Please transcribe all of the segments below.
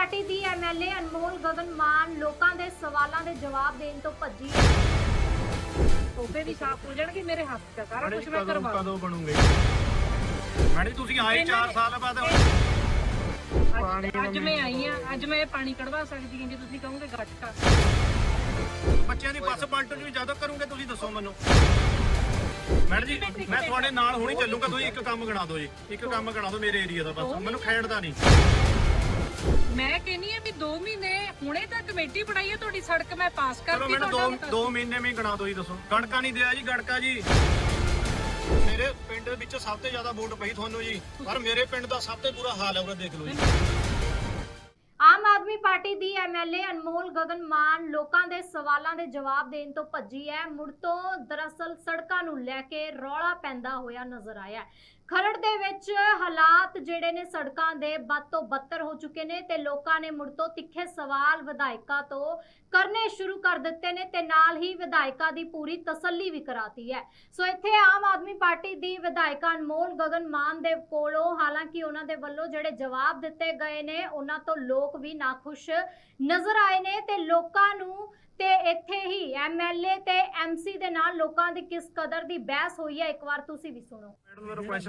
Party ਦੀ MLA Anmol Gagan Mann ਲੋਕਾਂ ਦੇ ਸਵਾਲਾਂ ਦੇ ਜਵਾਬ ਦੇਣ ਤੋਂ ਭੱਜੀ। ਹੈ ਟੋਪੇ ਵੀ ਸਾਫ਼ ਹੋ ਜਾਣਗੇ ਮੇਰੇ ਹੱਥ 'ਚ ਆ, ਸਾਰਾ ਕੁਝ ਮੈਂ ਕਰਵਾ ਕਦੋਂ ਬਣੂਗੇ? ਮੈਡਮ ਜੀ ਤੁਸੀਂ ਆਏ ਇਹਨਾਂ 4 ਨੇ- ਸਾਲ ਬਾਅਦ ਅੱਜ ਅੱਜ ਮੈਂ ਆਈ ਆ ਅੱਜ ਮੈਂ ਇਹ ਪਾਣੀ ਕਢਵਾ ਸਕਦੀ ਹਾਂ ਜੇ ਤੁਸੀਂ ਕਹੋਗੇ ਗੱਟਕਾ ਬੱਚਿਆਂ ਦੀ ਬੱਸ ਪਲਟਣ ਵੀ ਜਦੋਂ ਕਰੋਗੇ ਤੁਸੀਂ ਦੱਸੋ ਮੈਨੂੰ। ਮੈਡਮ ਜੀ ਮੈਂ ਤੁਹਾਡੇ ਨਾਲ ਹੁਣੀ ਚੱਲੂਗਾ ਤੁਸੀਂ ਇੱਕ ਕੰਮ ਗਣਾ ਦਿਓ ਜੀ। ਇੱਕ ਕੰਮ ਗਣਾ ਦਿਓ ਮੇਰੇ ਏਰੀਆ ਦਾ ਬਸ। ਮੈਨੂੰ ਖੇਡਦਾ ਨਹੀਂ। ਮੈਂ ਕਹਿੰਨੀ ਆ ਵੀ 2 ਮਹੀਨੇ ਹੁਣੇ ਤਾਂ ਕਮੇਟੀ ਬਣਾਈ ਹੈ ਤੁਹਾਡੀ ਸੜਕ ਮੈਂ ਪਾਸ ਚਲੋ ਕਰਤੀ ਮੈਨੂੰ ਦੋ ਤੁਹਾਡਾ ਦੋ ਮਹੀਨੇ ਵਿੱਚ ਗਣਾ ਦਿਓ ਜੀ ਦੱਸੋ। ਗੜਕਾ ਨਹੀਂ ਦਿਆ ਜੀ ਗੜਕਾ ਜੀ। ਮੇਰੇ ਪਿੰਡ ਵਿੱਚ ਸਭ ਤੋਂ ਜ਼ਿਆਦਾ ਵੋਟ ਪਈ ਤੁਹਾਨੂੰ ਜੀ ਪਰ ਮੇਰੇ ਪਿੰਡ ਦਾ ਸਭ ਤੋਂ ਬੁਰਾ ਹਾਲ ਹੈ ਉਹ ਦੇਖ ਲਓ ਜੀ। ਆਮ ਆਦਮੀ ਪਾਰਟੀ ਦੀ ਐਮਐਲਏ ਅਨਮੋਲ ਗਗਨ ਮਾਨ ਲੋਕਾਂ ਦੇ ਸਵਾਲਾਂ ਦੇ ਜਵਾਬ ਦੇਣ ਤੋਂ ਭੱਜੀ ਹੈ। ਮੁੜ ਤੋਂ ਦਰਅਸਲ ਸੜਕਾਂ ਨੂੰ ਲੈ ਕੇ ਰੌਲਾ ਪੈਂਦਾ ਹੋਇਆ ਨਜ਼ਰ ਆਇਆ ਹੈ। ਖਰੜ ਦੇ ਵਿੱਚ ਹਾਲਾਤ ਜਿਹੜੇ ਨੇ ਸੜਕਾਂ ਦੇ ਬਦ ਤੋਂ ਬੱਤਰ ਹੋ ਚੁੱਕੇ ਨੇ ਤੇ ਲੋਕਾਂ ਨੇ ਮੁੜ ਤੋਂ ਤਿੱਖੇ ਸਵਾਲ ਵਿਧਾਇਕਾਂ ਤੋਂ ਕਰਨੇ ਸ਼ੁਰੂ ਕਰ ਦਿੱਤੇ ਨੇ ਤੇ ਨਾਲ ਹੀ ਵਿਧਾਇਕਾਂ ਦੀ ਪੂਰੀ ਤਸੱਲੀ ਵੀ ਕਰਾਤੀ ਹੈ। ਸੋ ਇੱਥੇ ਆਮ ਆਦਮੀ ਪਾਰਟੀ ਦੀ ਵਿਧਾਇਕਾ ਅਨਮੋਲ ਗਗਨ ਮਾਨ ਦੇ ਕੋਲੋਂ ਹਾਲਾਂਕਿ ਉਹਨਾਂ ਦੇ ਵੱਲੋਂ ਜਿਹੜੇ ਜਵਾਬ ਦਿੱਤੇ ਗਏ ਨੇ, ਉਹਨਾਂ ਤੋਂ ਲੋਕ ਵੀ ਨਾਖੁਸ਼ ਨਜ਼ਰ ਆਏ ਨੇ ਤੇ ਲੋਕਾਂ ਨੂੰ ਤੇ ਇੱਥੇ ਹੀ ਐਮਐਲਏ ਤੇ ਐਮਸੀ ਦੇ ਨਾਲ ਲੋਕਾਂ ਦੀ ਕਿਸ ਕਦਰ ਦੀ ਬਹਿਸ ਹੋਈ ਹੈ, ਇੱਕ ਵਾਰ ਤੁਸੀਂ ਵੀ ਸੁਣੋ। ਮੈਡਮ ਨੂੰ ਰਿਕੁਐਸਟ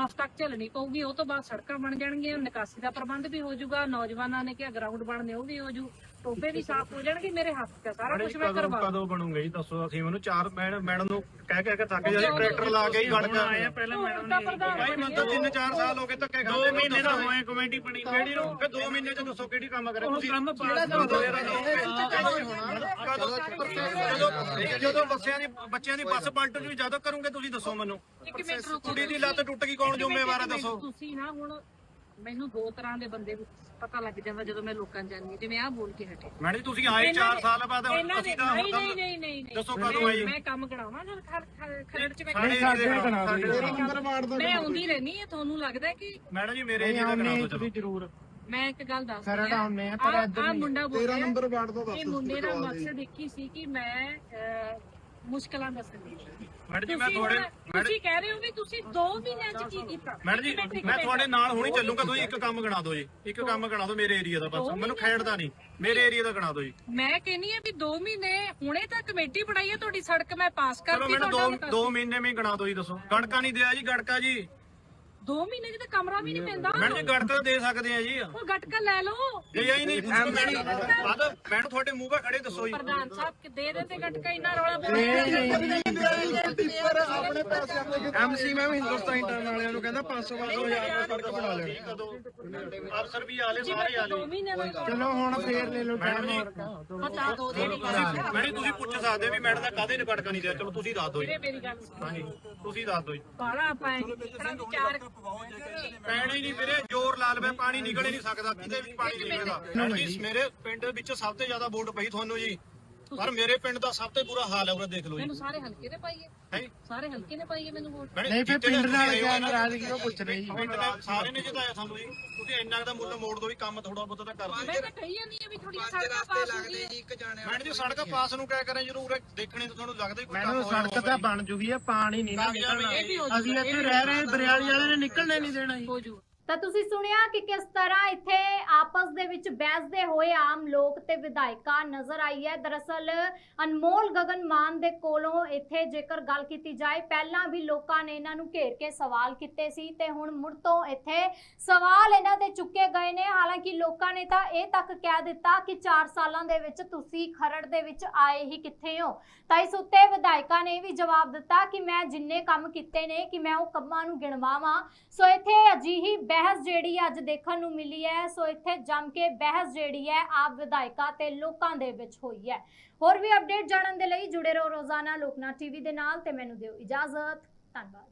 ਹਫ਼ਤਾ ਤੱਕ ਝੱਲਣੀ ਪਊਗੀ ਉਹ ਤੋਂ ਬਾਅਦ ਸੜਕਾਂ ਬਣ ਜਾਣਗੀਆਂ ਨਿਕਾਸੀ ਦਾ ਪ੍ਰਬੰਧ ਵੀ ਹੋ ਜਾਊਗਾ ਨੌਜਵਾਨਾਂ ਨੇ ਕਿਹਾ ਗਰਾਊਂਡ ਬਣਨੇ ਉਹ ਵੀ ਹੋ ਜੂ ਟੋਪੇ ਵੀ ਸਾਫ਼ ਹੋ ਜਾਣਗੇ ਮੇਰੇ ਹੱਥ ਆ, ਸਾਰਾ ਕੁਝ ਮੈਂ ਕਰਵਾ ਕਦੋਂ ਬਣੂਗੇ ਜੀ ਦੱਸੋ ਅਸੀਂ ਮੈਨੂੰ ਚਾਰ ਮੈਡਮ ਮੈਡਮ ਨੂੰ ਕਹਿ ਕਹਿ ਕੇ ਥੱਕ ਜਾਂਦੇ ਟਰੈਕਟਰ ਲਾ ਕੇ ਹੀ ਗੜਕਾ ਪਹਿਲਾਂ ਮੈਡਮ ਨੇ ਭਾਈ ਮੈਨੂੰ ਤਾਂ 3-4 ਸਾਲ ਹੋ ਗਏ ਧੱਕੇ ਖਾਂਦੇ 2 ਮਹੀਨੇ ਦਾ ਹੋਏ ਕਮੇਟੀ ਬਣੀ ਕਿਹੜੀ ਨੂੰ? ਫਿਰ 2 ਮਹੀਨੇ ਚ ਦੱਸੋ ਕਿਹੜੀ ਕੰਮ ਕਰੇ ਤੁਸੀਂ ਕੰਮ ਜਦੋਂ ਜਦੋਂ ਬੱਸਿਆਂ ਦੀ ਬੱਚਿਆਂ ਦੀ ਬੱਸ ਪਲਟਣ ਵੀ ਜਦੋਂ ਕਰੋਗੇ ਤੁਸੀਂ ਦੱਸੋ ਮੈਨੂੰ। ਇੱਕ ਮਿੰਟ ਰੁਕੋ ਕੁੜੀ ਦੀ ਲੱਤ ਟੁੱਟ ਗਈ ਕੌਣ ਜ਼ਿੰਮੇਵਾਰ ਹੈ ਦੱਸੋ। ਤੁਸੀਂ ਨਾ ਹੁਣ ਮੈਨੂੰ ਦੋ ਤਰ੍ਹਾਂ ਦੇ ਬੰਦੇ ਪਤਾ ਲੱਗ ਜਾਂਦਾ ਜਦੋਂ ਮੈਂ ਲੋਕਾਂ 'ਚ ਜਾਂਦੀ ਹਾਂ। ਜਿਵੇਂ ਆਹ ਬੋਲ ਕੇ ਹਟੇ। ਮੈਡਮ ਜੀ ਤੁਸੀਂ ਆਏ 4 ਸਾਲ ਬਾਅਦ ਇਹਨਾਂ ਅਸੀਂ ਨੇ ਤਾਂ ਨਹੀਂ ਨਹੀਂ ਨਹੀਂ ਨਹੀਂ ਨਹੀਂ। ਦੱਸੋ ਕਦੋਂ ਆਏ ਜੀ? ਮੈਂ ਕੰਮ ਕਰਾਵਾਂ ਜਦ ਖਰ- ਖਰ- ਖਰੜ 'ਚ ਮੈਂ ਸਾਡੇ ਏਰੀਏ ਦੇ ਤੇਰਾ ਨੰਬਰ ਵਾਰਡ ਦਾ ਮੈਂ ਆਉਂਦੀ ਰਹਿਣੀ ਹੈ ਤੁਹਾਨੂੰ ਲੱਗਦਾ ਕਿ ਮੈਡਮ ਜੀ ਮੇਰੇ ਏਰੀਆ ਦਾ ਕਰਾ ਦਿਓ ਚਲੋ। ਜ਼ਰੂਰ। ਮੈਂ ਇੱਕ ਗੱਲ ਦੱਸ ਖਰੜ ਆਉਂਦੇ ਆ, ਪਰ ਇੱਧਰ ਆ ਮੁੰਡਾ ਬੋਲ ਤੇਰਾ ਰਿਹਾ। ਨੰਬਰ ਵਾਰਡ ਦਾ ਦੱਸ ਇਹ ਮੁੰਡੇ ਦਾ ਮਕਸਦ ਇੱਕ ਹੀ ਸੀ ਕਿ ਮੈਂ ਮੁਸ਼ਕਲਾਂ ਦੱਸਣੀ ਮੈਡਮ ਜੀ ਮੈਂ ਤੁਹਾਡੇ ਤੁਸੀਂ ਕਹਿ ਰਹੇ ਹੋ ਵੀ ਤੁਸੀਂ 2 ਮਹੀਨਿਆਂ 'ਚ ਕੀ ਕੀਤਾ ਮੈਡਮ ਜੀ ਮੈਂ। ਤੁਹਾਡੇ ਨਾਲ ਹੁਣੀ ਚੱਲੂਗਾ ਤੁਸੀਂ ਇੱਕ ਕੰਮ ਗਣਾ ਦਿਓ ਜੀ। ਇੱਕ ਕੰਮ ਗਣਾ ਦਿਓ ਮੇਰੇ ਏਰੀਆ ਦਾ ਬਸ। ਮੈਨੂੰ ਖੇਡਦਾ ਨਹੀਂ। ਮੇਰੇ ਏਰੀਆ ਦਾ ਗਣਾ ਦਿਓ ਜੀ। ਮੈਂ ਕਹਿੰਨੀ ਆ ਵੀ 2 ਮਹੀਨੇ ਹੁਣੇ ਤਾਂ ਕਮੇਟੀ ਬਣਾਈ ਹੈ ਤੁਹਾਡੀ ਸੜਕ ਮੈਂ ਪਾਸ ਕਰਤੀ ਮੈਨੂੰ ਤੁਹਾਡਾ ਦੋ ਦੋ ਮਹੀਨੇ ਵਿੱਚ ਗਣਾ ਦਿਓ ਜੀ ਦੱਸੋ। ਗੜਕਾ ਨਹੀਂ ਦਿਆ ਜੀ ਗੜਕਾ ਜੀ। 2 ਮਹੀਨੇ 'ਚ ਤਾਂ ਕਮਰਾ ਵੀ ਨਹੀਂ ਪੈਂਦਾ ਮੈਡਮ ਜੀ ਗੜਕਾ ਦੇ ਸਕਦੇ ਆ ਜੀ ਉਹ ਗਟਕਾ ਲੈ ਲਓ ਜੇ ਆਈ ਨਹੀਂ ਮੈਡਮ ਮੈਡਮ ਤੁਹਾਡੇ ਮੂੰਹ 'ਤੇ ਖੜੇ ਦੱਸੋ ਜੀ ਪ੍ਰਧਾਨ ਸਾਹਿਬ ਕਿ ਦੇ ਦੇ ਤੇ ਗਟਕਾ ਇੰਨਾ ਰੌਲਾ ਪਾਉਂਦੇ ਐਮਸੀ ਮੈਂ ਵੀ ਹਿੰਦੁਸਤਾਨ ਟਾਈਮ ਵਾਲਿਆਂ ਨੂੰ ਕਹਿੰਦਾ 500 500 ਹਜ਼ਾਰ ਦਾ ਸੜਕ ਬਣਾ ਲੈਣ ਕਦੋਂ ਅਫਸਰ ਵੀ ਆਲੇ ਸਾਰੇ ਆਲੇ 2 ਮਹੀਨੇ ਦਾ ਚਲੋ ਹੁਣ ਫੇਰ ਲੈ ਲਓ ਮੈਡਮ ਜੀ ਪਤਾ ਦੋ ਦੇ ਨਹੀਂ ਮੈਡਮ ਤੁਸੀਂ ਪੁੱਛ ਸਕਦੇ ਵੀ ਮੈਡਮ ਦਾ ਕਾਹਦੇ ਨੇ ਗੜਕਾ ਨਹੀਂ ਦਿਆ ਚਲੋ ਤੁਸੀਂ ਦੱਸ ਦਿਓ ਜੀ ਮੇਰੀ ਗੱਲ ਸੁਣ ਹਾਂਜੀ ਤੁਸੀਂ ਦੱਸ ਦਿਓ ਜੀ ਬਾਲਾ ਪਾਏ ਚਾਰ ਪੈਣਾ ਹੀ ਨਹੀਂ ਵੀਰੇ ਜ਼ੋਰ ਲਾ ਲਵੇ ਪਾਣੀ ਨਿਕਲ ਹੀ ਨਹੀਂ ਸਕਦਾ ਕਿਤੇ ਵੀ ਪਾਣੀ ਨਹੀਂ ਨਿਕਲਦਾ ਜੀ ਮੇਰੇ ਪਿੰਡ ਵਿੱਚ ਸਭ ਤੋਂ ਜ਼ਿਆਦਾ ਵੋਟ ਪਈ ਤੁਹਾਨੂੰ ਜੀ। ਪਰ ਮੇਰੇ ਪਿੰਡ ਦਾ ਸਭ ਤੋਂ ਬੁਰਾ ਹਾਲ ਹੈ ਉਹ ਦੇਖ ਲਓ ਜੀ। ਮੈਨੂੰ ਸਾਰੇ ਹਲਕੇ ਨੇ ਪਾਈਏ? ਹੈ ਸਾਰੇ ਹਲਕੇ ਨੇ ਪਾਈਏ ਮੈਨੂੰ ਵੋਟ? ਨਹੀਂ ਫਿਰ ਪਿੰਡ ਨਾਲ ਕਿਆ ਨਾਰਾਜ਼ਗੀ ਉਹ ਪੁੱਛ ਰਹੀ ਪਿੰਡ ਨੇ ਸਾਰੇ ਨੇ ਜਿਤਾਇਆ ਤੁਹਾਨੂੰ ਜੀ। ਤੁਸੀਂ ਇੰਨਾ ਕੁ ਦਾ ਮੁੱਲ ਮੋੜ ਦੋ ਵੀ ਕੰਮ ਥੋੜਾ ਬਹੁਤਾ ਤਾਂ ਕਰ ਦਿਓ ਮੈਂ ਤਾਂ ਕਹੀ ਜਾਂਦੀ ਆ ਵੀ ਥੋੜੀ ਸੜਕਾਂ ਪਾਸ ਹੋ ਗਈ ਮੈਡਮ ਜੀ ਸੜਕ ਪਾਸ ਨੂੰ ਕਿਆ ਕਰਾਂ ਜ਼ਰੂਰ ਦੇਖਣੇ ਤਾਂ ਤੁਹਾਨੂੰ ਲੱਗਦਾ ਹੀ ਕੋਈ ਮੈਨੂੰ ਕੰਮ ਹੋਇਆ ਸੜਕ ਤਾਂ ਬਣ ਜੂਗੀ ਆ ਪਾਣੀ ਨਹੀਂ ਨਾ ਨਿਕਲਣਾ। ਅਸੀਂ ਇੱਥੇ ਰਹਿ ਰਹੇ ਬਰਿਆਲੀ ਵਾਲੇ ਨੇ ਨਿਕਲਣੇ ਨਹੀਂ ਦੇਣਾ ਜੀ। ਹੋ ਜੂ ਤਾਂ ਤੁਸੀਂ ਸੁਣਿਆ ਕਿ ਕਿਸ ਤਰ੍ਹਾਂ ਇੱਥੇ ਆਪਸ ਦੇ ਵਿੱਚ ਬਹਿਸਦੇ ਹੋਏ ਆਮ ਲੋਕ ਤੇ ਵਿਧਾਇਕਾ ਨਜ਼ਰ ਆਈ ਹੈ। ਦਰਅਸਲ ਅਨਮੋਲ ਗਗਨ ਮਾਨ ਦੇ ਕੋਲੋਂ ਇੱਥੇ ਜੇਕਰ ਗੱਲ ਕੀਤੀ ਜਾਏ, ਪਹਿਲਾਂ ਵੀ ਲੋਕਾਂ ਨੇ ਇਹਨਾਂ ਨੂੰ ਘੇਰ ਕੇ ਸਵਾਲ ਕੀਤੇ ਸੀ ਤੇ ਹੁਣ ਮੁੜ ਤੋਂ ਇੱਥੇ ਸਵਾਲ ਇਹਨਾਂ ਦੇ ਚੁੱਕੇ ਗਏ ਨੇ। ਹਾਲਾਂਕਿ ਲੋਕਾਂ ਨੇ ਤਾਂ ਇਹ ਤੱਕ ਕਹਿ ਦਿੱਤਾ ਕਿ 4 ਸਾਲਾਂ ਦੇ ਵਿੱਚ ਤੁਸੀਂ ਖਰੜ ਦੇ ਵਿੱਚ ਆਏ ਹੀ ਕਿੱਥੇ ਹੋ। ਤਾਂ ਇਸ ਉੱਤੇ ਵਿਧਾਇਕਾ ਨੇ ਵੀ ਜਵਾਬ ਦਿੱਤਾ ਕਿ ਮੈਂ ਜਿੰਨੇ ਕੰਮ ਕੀਤੇ ਨੇ, ਕਿ ਮੈਂ ਉਹ ਕੰਮਾਂ ਨੂੰ ਗਿਣਵਾਵਾਂ। ਸੋ ਇੱਥੇ ਅਜਿਹੀ ਬਹਿਸ ਜਿਹੜੀ ਅੱਜ ਦੇਖਣ ਨੂੰ ਮਿਲੀ ਹੈ, ਸੋ ਇੱਥੇ ਜੰਮ ਕੇ ਬਹਿਸ ਜਿਹੜੀ ਹੈ, ਆਪ ਵਿਧਾਇਕਾ ਤੇ ਲੋਕਾਂ ਦੇ ਵਿੱਚ ਹੋਈ ਹੈ। ਹੋਰ ਵੀ ਅਪਡੇਟ ਜਾਣਨ ਦੇ ਲਈ ਜੁੜੇ ਰਹੋ ਰੋਜ਼ਾਨਾ ਲੋਕਨਾ ਟੀਵੀ ਦੇ ਨਾਲ ਤੇ ਮੈਨੂੰ ਦਿਓ ਇਜਾਜ਼ਤ। ਧੰਨਵਾਦ।